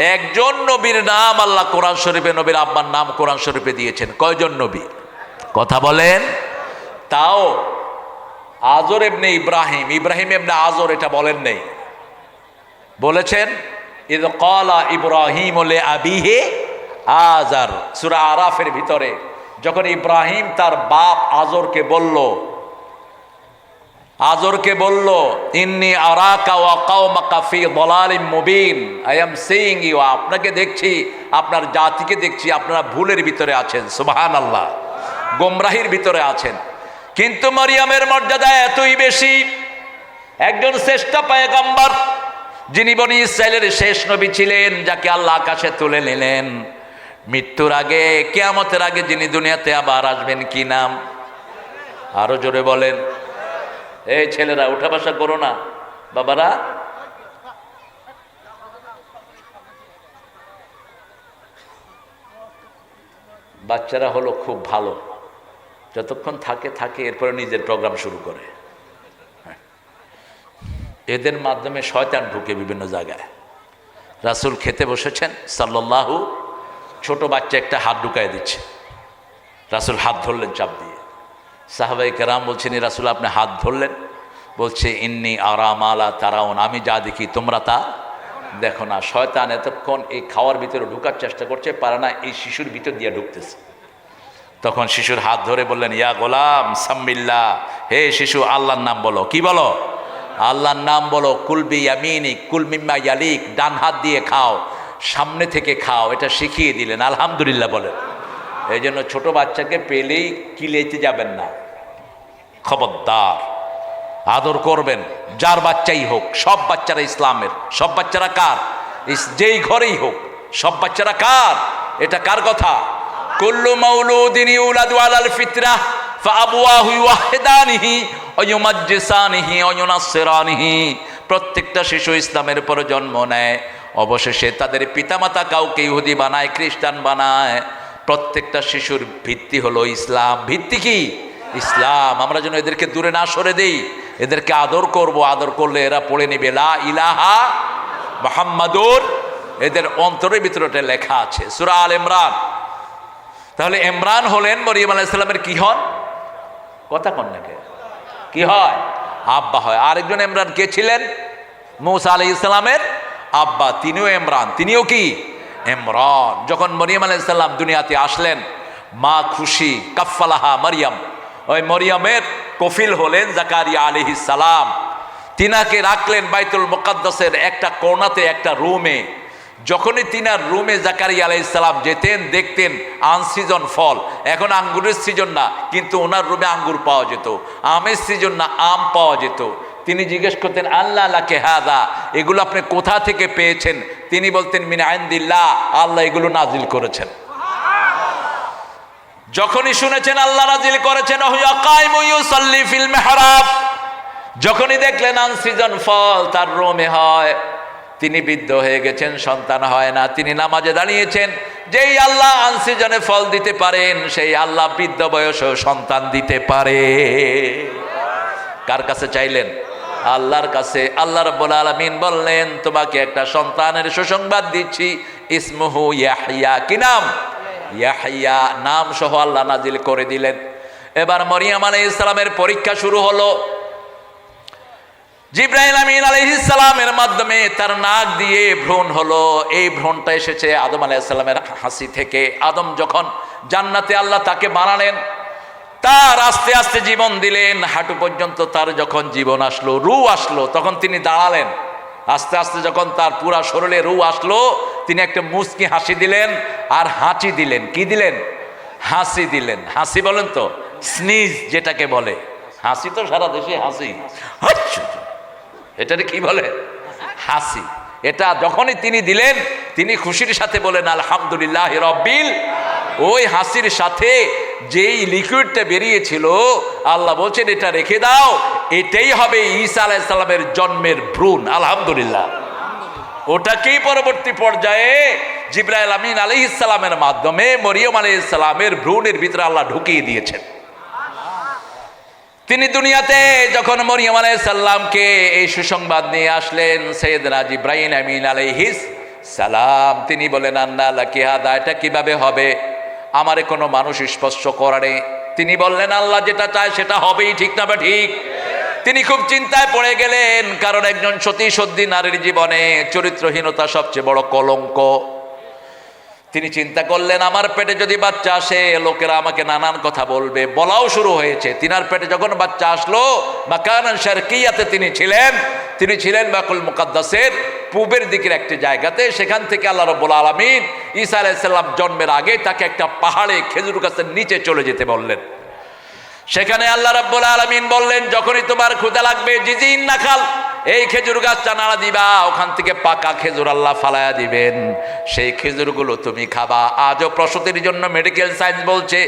একজন নবীর নাম আল্লাহ কোরআন শরীফে, নবীর আব্বার নাম কোরআন শরীফে দিয়েছেন। কয়জন নবী? কথা বলেন। তাও আজর এমনি ইব্রাহিম ইব্রাহিম এমনি আজর এটা বলেন নেই। বলেছেন, ইদ কলা ইব্রাহিম আবিহে আজার। সুরা আরাফের ভিতরে যখন ইব্রাহিম তার বাপ আজরকে বলল আজরকে বলল, ইন্নি আরাকা ওয়া কাওমাকা ফি দালালিম Mubin. I am saying you আপনাকে দেখছি, আপনার জাতিকে দেখছি, আপনারা ভুলের ভিতরে আছেন, সুবহানাল্লাহ। গোমরাহির ভিতরে আছেন। কিন্তু মরিয়মের মর্যাদা এতই বেশি, একজন শ্রেষ্ঠ পায়গম্বর, যিনি বনি ইসরায়েলের শেষ নবী ছিলেন, যাকে আল্লাহ আকাশে তুলে নিলেন। মৃত্যুর আগে, কেয়ামতের আগে যিনি দুনিয়াতে আবার আসবেন কি নাম? আরও জোরে বলেন। এই ছেলেরা, উঠা বসা করো না। বাবারা, বাচ্চারা হলো খুব ভালো। যতক্ষণ থাকে থাকে, এরপরে নিজের প্রোগ্রাম শুরু করে। এদের মাধ্যমে শয়তান ঢুকে বিভিন্ন জায়গায়। রাসুল খেতে বসেছেন সাল্লাহু ছোট বাচ্চা একটা হাত ঢুকায় দিচ্ছে। রাসুল হাত ধরলেন চাপ দিয়ে। সাহাবাই কেরাম বলছেন "এ রাসুল, আপনি হাত ধরলেন। বলছে, ইন্নি আরাম আলা তারাউন, আমি যা দেখি তোমরা তা দেখো না। শয়তান এতক্ষণ এই খাওয়ার ভিতরে ঢুকার চেষ্টা করছে, পারে না, এই শিশুর ভিতর দিয়ে ঢুকতেছে। তখন শিশুর হাত ধরে বললেন, ইয়া গোলাম সাম্মিল্লা, হে শিশু, আল্লাহর নাম বলো। কি বলো? আল্লাহর নাম বলো কুলবি ইয়ামিনিক কুলমিম্মা ইয়ালিক, ডান হাত দিয়ে খাও, সামনে থেকে খাও। এটা শিখিয়ে দিলেন, আলহামদুলিল্লাহ বলেন। এই জন্য ছোট বাচ্চাকে পেলেই কিলেতে যাবেন না। খবরদার, আদর করবেন, যার বাচ্চাই হোক, সব বাচ্চারা ইসলামের, সব বাচ্চারা কার? যেই ঘরেই হোক, সব বাচ্চারা কার? এটা কার কথা? কুল্লু মাউলুদিন ইউলাদু আলাল ফিতরা প্রত্যেকটা শিশু ইসলামের উপর জন্ম নেয়। অবশেষে তাদের পিতামাতা কাউকে ইহুদি বানায়, খ্রিস্টান বানায়। প্রত্যেকটা শিশুর ভিত্তি হলো ইসলাম। ভিত্তি কি? ইসলাম। আমরা যেন এদেরকে দূরে না সরে দেই, এদেরকে আদর করব। আদর করলে এরা পড়ে নেবে, লা ইলাহা মোহাম্মদুর। এদের অন্তরের ভিতরে লেখা আছে, সুরা আল ইমরান। তাহলে ইমরান হলেন মরিয়ম আলাইসাল্লামের কি হন? কথা কন নাকি কি? হয়? আব্বা হয়। আরেকজন ইমরান কে ছিলেন? মৌসা আলাই ইসলামের আব্বা। তিনিও ইমরান। তিনিও কি? ইমরান। যখন মরিয়ম আলাইসাল্লাম দুনিয়াতে আসলেন, মা খুশি কাফালাহা মরিয়ম। ওই মরিয়মের কফিল হলেন জাকারিয়া আলিহি সালাম। তিনাকে রাখলেন বাইতুল মোকাদ্দাসের একটা কোনাতে একটা রুমে। যখনই তিনার রুমে জাকারিয়া আলাইসালাম যেতেন, দেখতেন আনসিজন ফল। এখন আঙ্গুরের সিজন না, কিন্তু ওনার রুমে আঙ্গুর পাওয়া যেত। আমের সিজন না, আম পাওয়া যেত। তিনি জিজ্ঞেস করতেন, আল্লাহ আল্লাহকে হাদা, এগুলো আপনি কোথা থেকে পেয়েছেন? তিনি বলতেন, মিন আইন্দিল্লাহ, আল্লাহ এগুলো নাজিল করেছেন। যখনই শুনেছেন, আল্লাহ নাজিল করেছেন যখনই দেখলেন, আনসিজন ফল তার রোমে হয়। তিনি বৃদ্ধ হয়ে গেছেন, সন্তান হয় না। তিনি নামাজে দাঁড়িয়েছেন, যেই আল্লাহ আনসিজনে ফল দিতে পারেন, সেই আল্লাহ বৃদ্ধ বয়সেও সন্তান দিতে পারে। কার কাছে চাইলেন? আল্লাহর কাছে আল্লাহ রব্বুল আলমিন বললেন, তোমাকে একটা সন্তানের সুসংবাদ দিচ্ছি। ইসমুহু ইয়াহিয়া কি নাম? ইয়াহিয়া নাম সহ আল্লাহ নাজিল করে দিলেন। এবার মরিয়াম আলাই ইসলামের পরীক্ষা শুরু হলো। জিব্রাহিম আমিন আলহিসালামের মাধ্যমে তার নাক দিয়ে ভ্রূণ হলো। এই ভ্রূণটা এসেছে আদম আলাইসাল্লামের হাসি থেকে। আদম যখন জান্নাতে আল্লাহ তাকে বানালেন তার আস্তে আস্তে জীবন দিলেন। হাঁটু পর্যন্ত তার যখন জীবন আসলো, রু আসলো, তখন তিনি দাঁড়ালেন। আস্তে আস্তে যখন তার পুরা শরীরে রু আসলো, তিনি একটা মুচকি হাসি দিলেন আর হাঁচি দিলেন। কি দিলেন? হাসি দিলেন। হাসি বলেন তো? স্নিজ যেটাকে বলে। হাসি তো সারা দেশে হাসি। এটারে কি বলে? হাসি। এটা যখনই তিনি দিলেন, তিনি খুশির সাথে বলেন, আলহামদুলিল্লাহ রব্বিল ওই হাসির সাথে যেই লিকুইডটা বেরিয়েছিল, আল্লাহ বলছেন, এটা রেখে দাও। এটাই হবে ঈসা আলাইসাল্লামের জন্মের ভ্রূণ, আলহামদুলিল্লাহ। ওটাকেই পরবর্তী পর্যায়ে জিব্রাইল আমিন আলি ইসলামের মাধ্যমে মরিয়ম আলি ইসলামের ভ্রূণের ভিতরে আল্লাহ ঢুকিয়ে দিয়েছেন। তিনি দুনিয়াতে যখন মরিয়ম আলাইসাল্লামকে এই সুসংবাদ নিয়ে আসলেন, সৈয়দনা জিব্রাহিম আমিন আলাইহিস সালাম, তিনি বলেন, আন্না আল্লাহ কিহাদা এটা কীভাবে হবে? আমারে কোনো মানুষ স্পর্শ করারে। তিনি বললেন, আল্লাহ যেটা চায় সেটা হবেই, ঠিক না বা ঠিক? তিনি খুব চিন্তায় পড়ে গেলেন, কারণ একজন সতী সত্যি নারীর জীবনে চরিত্রহীনতা সবচেয়ে বড় কলঙ্ক। তিনি চিন্তা করলেন, আমার পেটে যদি বাচ্চা আসে, লোকেরা আমাকে নানান কথা বলবে। বলাও শুরু হয়েছে, তিনার পেটে যখন বাচ্চা আসলো মাকান শারকিয়াতে তিনি ছিলেন। তিনি ছিলেন বাকুল মুকাদ্দাসের পূবের দিকের একটি জায়গাতে, সেখান থেকে আল্লাহ রব্বুল আলমিন ঈসা আলাইসাল্লাম জন্মের আগে তাকে একটা পাহাড়ে খেজুর গাছের নিচে চলে যেতে বললেন। সেখানে আল্লাহ রাব্বুল আলামিন বললেন, যখনই তোমার ক্ষুদা লাগবে, জিজিন না খাল, এই খেজুর গাছটা নাড়া দিবা, ওখান থেকে পাকা খেজুর আল্লাহ ফালায়া দিবেন। সেই খেজুরগুলো তুমি খাবা। আজও প্রসূতির জন্য মেডিকেল সায়েন্স বলছে,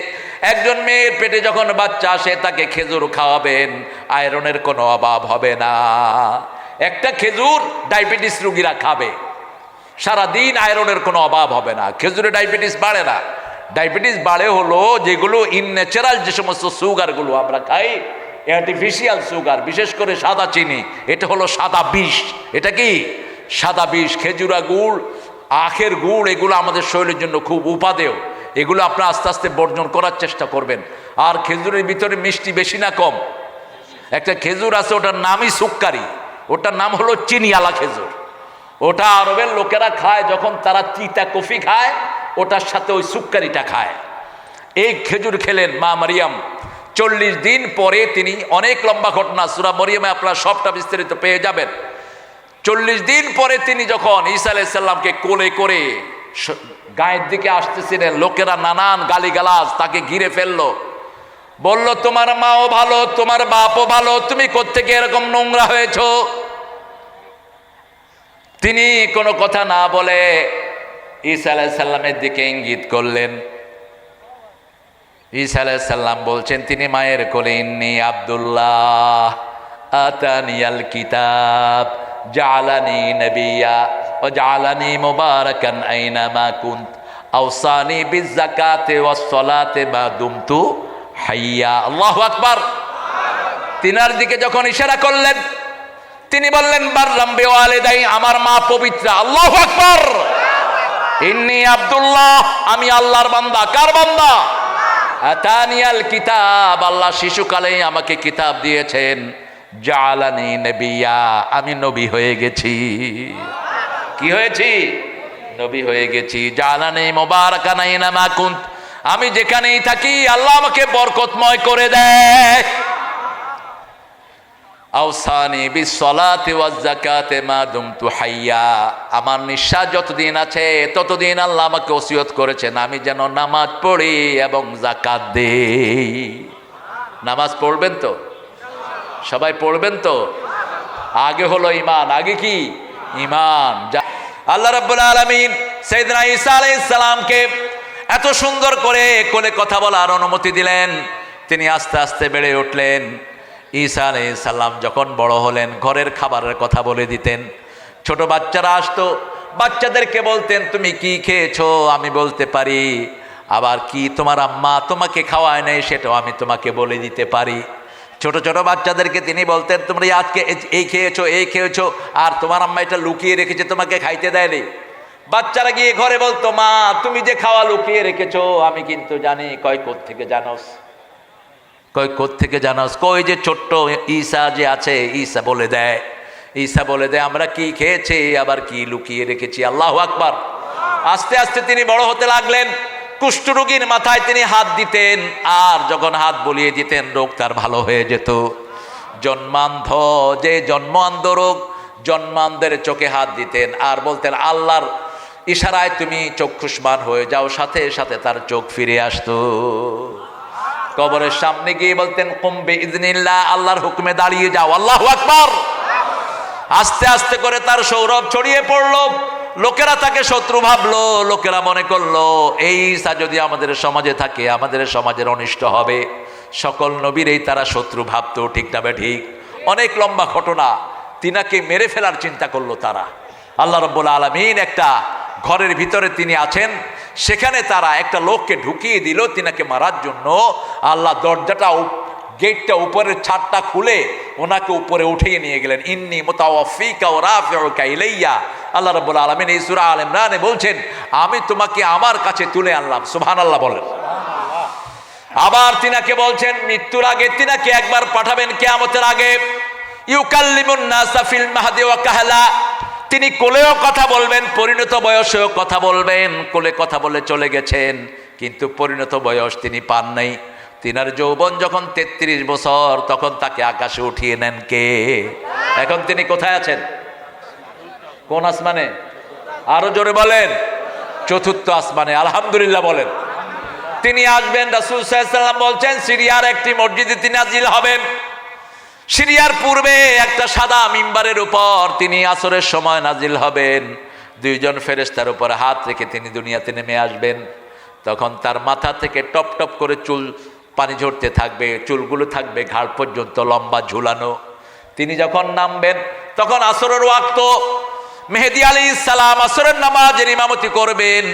একজন মেয়ের পেটে যখন বাচ্চা আসে, তাকে খেজুর খাওয়াবেন, আয়রনের কোনো অভাব হবে না। একটা খেজুর ডায়াবেটিস রুগীরা খাবে। সারাদিন আয়রনের কোনো অভাব হবে না। খেজুরে ডায়াবেটিস বাড়ে না। ডায়াবেটিস বাড়ে হলো যেগুলো ইনন্যাচারাল যে সমস্ত সুগারগুলো আমরা খাই আর্টিফিশিয়াল সুগার বিশেষ করে সাদা চিনি, এটা হলো সাদা বিষ। এটা কি? সাদা বিষ, খেজুরা গুড়, আখের গুড়, এগুলো আমাদের শরীরের জন্য খুব উপাদেয়। এগুলো আপনারা আস্তে আস্তে বর্জন করার চেষ্টা করবেন। আর খেজুরের ভিতরে মিষ্টি বেশি না কম। একটা খেজুর আছে, ওটার নামই সুক্কারি। ওটার নাম হলো চিনিয়ালা খেজুর। ওটা আরবের লোকেরা খায় যখন তারা চিতা কফি খায়, ওটার সাথে ওই সুক্কারিটা খায়। এই খেজুর খেলেন মা মারিয়াম। চল্লিশ দিন পরে তিনি অনেক লম্বা ঘটনা, সুরা মরিয়ামে আপনার সবটা বিস্তারিত পেয়ে যাবেন। চল্লিশ দিন পরে তিনি যখন ঈসা আলাইসাল্লামকে কোলে করে গায়ের দিকে আসতেছিলেন, লোকেরা নানান গালিগালাজ তাকে ঘিরে ফেলল। বলল, তোমার মাও ভালো, তোমার বাপও ভালো, তুমি কোত্থেকে এরকম নোংরা হয়েছো? তিনি কোনো কথা না বলে ঈসা আলাইসাল্লামের দিকে ইঙ্গিত করলেন। ঈসা আলাইসাল্লাম বলছেন, তিনি মায়ের কোলে, ইন্নি আবদুল্লাহ আতানিয়াল কিতাব, জালানি নবিয়া ও জালানি মুবারাকান আইনামা কুন্ত, আওসানি বিজাকাতে ওয়াস সলাতে বা দুমতু হাইয়া। আল্লাহু আকবার। তিনার দিকে যখন ইশারা করলেন তিনি বললেন বাররাম বেওয়ালেদাই আমার মা পবিত্র। আল্লাহ আকবার। ইন্নি আব্দুল্লাহ, আমি আল্লাহর বান্দা। কার বান্দা? আতানিয়াল কিতাব, আল্লাহ শিশুকালেই আমাকে কিতাব দিয়েছেন। জালানি নবিয়া, আমি নবী হয়ে গেছি। কি হয়েছি? নবী হয়ে গেছি। জালানি মোবারকানাই নামা কুন্ত। আমি যেখানেই থাকি, আল্লাহ আমাকে বরকতময় করে দেয়। আউসানি বিসলাতে ওয়াজ যাকাতে মা দুমতু হাইয়া। আমার নিঃশ্বাস যতদিন আছে, ততদিন আল্লাহ আমাকে ওসিয়ত করেছেন, আমি যেন নামাজ পড়ি এবং জাকাত দেই। নামাজ পড়বেন তো? সবাই পড়বেন তো? আগে হলো ইমান আগে কি? ইমান আল্লাহ রাব্বুল আলামিন সাইয়েদনা ঈসা আলাইহিস সালামকে এত সুন্দর করে কোলে কথা বলার অনুমতি দিলেন। তিনি আস্তে আস্তে বেড়ে উঠলেন। ঈসা সালাম যখন বড় হলেন, ঘরের খাবারের কথা বলে দিতেন। ছোট বাচ্চারা আসতো, বাচ্চাদেরকে বলতেন, তুমি কি খেয়েছো? আমি বলতে পারি, আবার কি তোমার আম্মা তোমাকে খাওয়ায় নেই সেটাও আমি তোমাকে বলে দিতে পারি। ছোট ছোট বাচ্চাদেরকে তিনি বলতেন, তোমরা আজকে এই- এই খেয়েছো এই খেয়েছো, আর তোমার আম্মা এটা লুকিয়ে রেখেছে, তোমাকে খাইতে দেয়নি। বাচ্চারা গিয়ে ঘরে বলতো, মা, তুমি যে খাওয়া লুকিয়ে রেখেছো, আমি কিন্তু জানি কয় থেকে জানোস? কয় থেকে জানোস? কই যে ছোট্ট ঈসা যে আছে, ঈসা বলে দেয়। ঈসা বলে দেয়, আমরা কি খেয়েছি, আবার কি লুকিয়ে রেখেছি? আল্লাহ আকবার। আস্তে আস্তে তিনি বড় হতে লাগলেন। কুষ্ঠরোগীর মাথায় তিনি হাত দিতেন, আর যখন হাত বলিয়ে দিতেন, রোগ তার ভালো হয়ে যেত। জন্মান্ধ, যে জন্মান্ধ রোগ, জন্মান্ধের চোখে হাত দিতেন, আর বলতেন, আল্লাহর ইশারায় তুমি চক্ষুষ্মান হয়ে যাও, সাথে সাথে তার চোখ ফিরে আসতো। কবরের সামনে গিয়ে বলতেন কুম্বে ইদনিল্লাহ আল্লাহর হুকুমে দাঁড়িয়ে যাও। আল্লাহ আকবার! আস্তে আস্তে করে তার সৌরভ ছড়িয়ে পড়ল। লোকেরা তাকে শত্রু ভাবলো, লোকেরা মনে করল, এই ঈসা যদি আমাদের সমাজে থাকে, আমাদের সমাজের অনিষ্ট হবে। সকল নবীরেই তারা শত্রু ভাবতো, ঠিক না ঠিক? অনেক লম্বা ঘটনা। তিনাকে মেরে ফেলার চিন্তা করল তারা। আল্লাহ রব্বুল আলমিন একটা ঘরের ভিতরে তিনি আছেন। সেখানে তারা একটা লোককে ঢুকিয়ে দিল, তিনাকে মারার জন্য। আল্লাহ দরজাটা গেটটা উপরের ছাদটা খুলে ওনাকে উপরে উঠিয়ে নিয়ে গেলেন। ইন্নি ইলাইয়া। আল্লাহ রাব্বুল আলামিন এই সূরা আল ইমরানে বলছেন, আমি তোমাকে আমার কাছে তুলে আনলাম। সুহান আল্লাহ বলেন। আবার তিনাকে বলছেন, মৃত্যুর আগে তিনাকে একবার পাঠাবেন, কেয়ামতের আগে। ইউকাল্লিমুন নাসা ফিল মাহদি ওয়া কাহলা। তিনি কোলেও কথা বলবেন, পরিণত বয়সেও কথা বলবেন, কোলে কথা বলে চলে গেছেন, কিন্তু পরিণত বয়স তিনি পান নাই। তিনার যৌবন যখন তেত্রিশ বছর, তখন তাকে আকাশে উঠিয়ে নেন কে? এখন তিনি কোথায় আছেন? কোন আসমানে? আরও জোরে বলেন। চতুর্থ আসমানে, আলহামদুলিল্লাহ বলেন। তিনি আসবেন, রাসুল সাল্লাম বলছেন, সিরিয়ার একটি মসজিদে তিনি আজিল হবেন। সিরিয়ার পূর্বে একটা সাদা মিম্বারের উপর তিনি আসরের সময় নাজিল হবেন। দুইজন ফেরেস্তার উপর হাত রেখে তিনি দুনিয়াতে নেমে আসবেন। তখন তার মাথা থেকে টপ টপ করে চুল পানি ঝরতে থাকবে, চুলগুলো থাকবে ঘাড় পর্যন্ত লম্বা, ঝুলানো। তিনি যখন নামবেন, তখন আসরের ওয়াক্ত মেহেদি আলী ইসালাম আসরের নামাজের ইমামতি করবেন।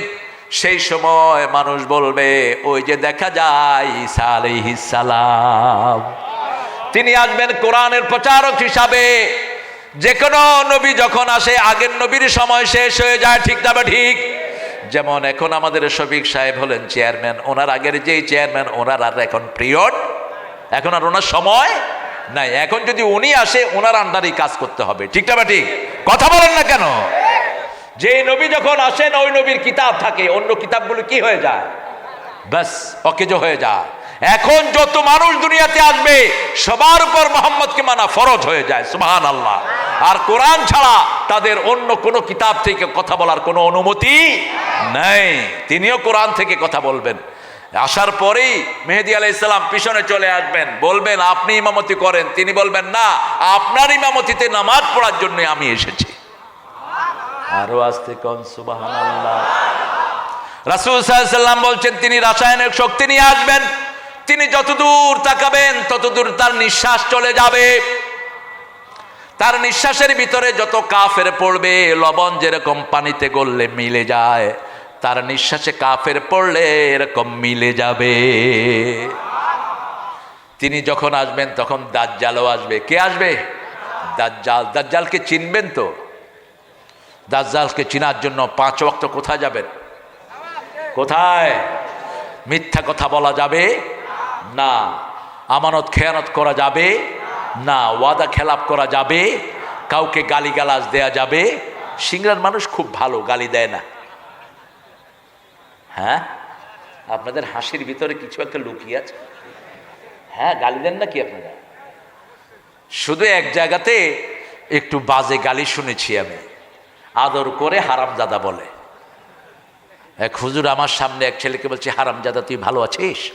সেই সময় মানুষ বলবে, ওই যে দেখা যায় ঈসা আলাইহিস সালাম। তিনি আসবেন কোরআনের প্রচারক হিসাবে। যে কোনো নবী যখন আসে, আগের নবীর সময় শেষ হয়ে যায়, ঠিক তবে ঠিক? যেমন এখন আমাদের শফিক সাহেব হলেন চেয়ারম্যান, ওনার আগের যেই চেয়ারম্যান, ওনার আর এখন পিরিয়ড। এখন আর ওনার সময় নাই। এখন যদি উনি আসে, ওনার আন্ডারেই কাজ করতে হবে, ঠিক তবে ঠিক? কথা বলেন না কেন? যে নবী যখন আসেন, ওই নবীর কিতাব থাকে, অন্য কিতাবগুলো কি হয়ে যায়? ব্যাস, অকেজ হয়ে যায়। এখন যত মানুষ দুনিয়াতে আসবে, সবার উপর মোহাম্মদকে মানা ফরজ হয়ে যায় সুবহান আল্লাহ আর কোরআন ছাড়া তাদের অন্য কোনো কিতাব থেকে কথা বলার কোনো অনুমতি নেই। তিনিও কোরআন থেকে কথা বলবেন। আসার পরেই মেহেদি আলাহ ইসলাম পিছনে চলে আসবেন, বলবেন, আপনি ইমামতি করেন। তিনি বলবেন, না, আপনার ইমামতিতে নামাজ পড়ার জন্য আমি এসেছি। আরও আসতে কন আল্লাহ রাসুল সাল্লাম বলছেন, তিনি রাসায়নিক শক্তি নিয়ে আসবেন। তিনি যতদূর তাকাবেন, ততদূর তার নিঃশ্বাস চলে যাবে। তার নিঃশ্বাসের ভিতরে যত কাফের পড়বে, লবণ যেরকম পানিতে গললে মিলে যায়, তার নিঃশ্বাসে কাফের পড়লে এরকম মিলে যাবে। তিনি যখন আসবেন, তখন দাজ্জালও আসবে। কে আসবে? দাজ্জাল। দাজ্জালকে চিনবেন তো? দাজ্জালকে চিনার জন্য পাঁচ ওয়াক্ত কোথায় যাবেন? কোথায়? মিথ্যা কথা বলা যাবে? না। আমানত খেয়ানত করা যাবে না। ওয়াদা খেলাপ করা যাবে। কাউকে গালিগালাজ দেয়া যাবে। সিংড়ার মানুষ খুব ভালো, গালি দেয় না। হ্যাঁ? আপনাদের হাসির ভিতরে কিছু একটা লুকিয়ে আছে। হ্যাঁ গালি দেন নাকি আপনারা? শুধু এক জায়গাতে একটু বাজে গালি শুনেছি আমি। আদর করে হারামজাদা বলে। এক হুজুর আমার সামনে এক ছেলেকে বলছে, হারামজাদা, তুই ভালো আছিস?